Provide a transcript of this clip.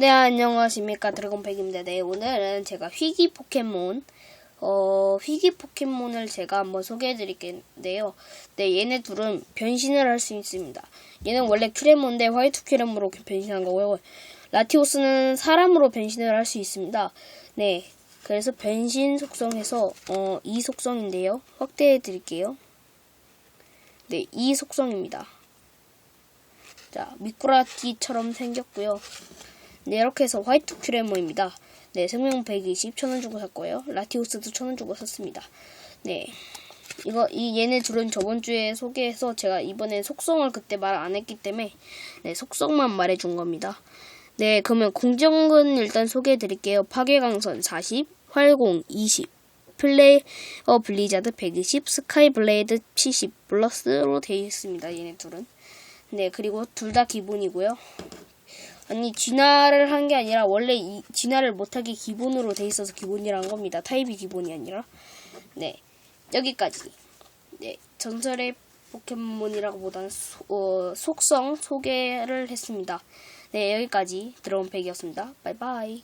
네, 안녕하십니까. 드래곤팩입니다. 네, 오늘은 제가 휘기 포켓몬, 어, 휘기 포켓몬을 제가 한번 소개해 드릴게요. 네, 얘네 둘은 변신을 할 수 있습니다. 얘는 원래 큐레몬인데 화이트 큐레몬으로 변신한 거고요. 라티오스는 사람으로 변신을 할 수 있습니다. 네, 그래서 변신 속성에서, 어, 이 속성인데요. 확대해 드릴게요. 네, 이 속성입니다. 자, 미꾸라지처럼 생겼고요. 네, 이렇게 해서 화이트 큐레모입니다. 네, 생명 120, 1000원 주고 샀고요. 라티오스도 1000원 주고 샀습니다. 네. 이거, 이 얘네 둘은 저번 주에 소개해서 제가 이번엔 속성을 그때 말 안 했기 때문에, 네, 속성만 말해준 겁니다. 네, 그러면 공정은 일단 소개해 드릴게요. 파괴강선 40, 활공 20, 플레이어 블리자드 120, 스카이 블레이드 70 플러스로 되어 있습니다. 얘네 둘은. 네, 그리고 둘 다 기본이고요. 아니 진화를 한 게 아니라 원래 이 진화를 못하게 기본으로 돼 있어서 기본이란 겁니다. 타입이 기본이 아니라 네 여기까지 네 전설의 포켓몬이라고보다는 소- 어, 속성 소개를 했습니다. 네 여기까지 드럼 팩이었습니다. 바이바이.